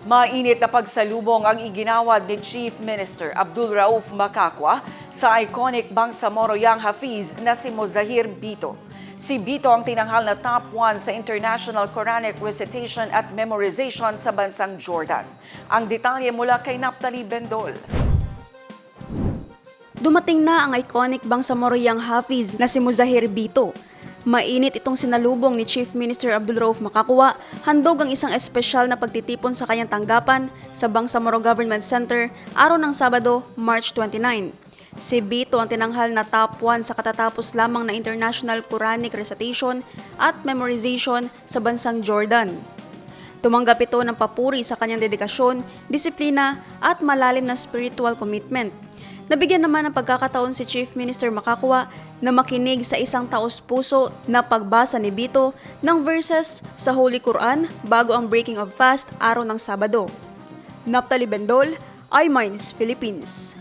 Mainit na pagsalubong ang iginawad ni Chief Minister Abdul Rauf Makakwa sa iconic Bangsamoro Young Hafiz na si Mozahir Bito. Si Bito ang tinanghal na top 1 sa International Quranic Recitation at Memorization sa bansang Jordan. Ang detalye mula kay Naptali Bendol. Dumating na ang iconic Bangsamoro Young Hafiz na si Muzahir Bito. Mainit itong sinalubong ni Chief Minister Abdul Rauf Makakwa, handog ang isang espesyal na pagtitipon sa kanyang tanggapan sa Bangsamoro Government Center araw ng Sabado, March 29. Si Bito ang tinanghal na top 1 sa katatapos lamang na International Quranic Recitation at Memorization sa bansang Jordan. Tumanggap ito ng papuri sa kanyang dedikasyon, disiplina at malalim na spiritual commitment. Nabigyan naman ng pagkakataon si Chief Minister Makakwa na makinig sa isang taos-puso na pagbasa ni Bito ng verses sa Holy Quran bago ang breaking of fast araw ng Sabado. Naptali Bendol, iMinds Philippines.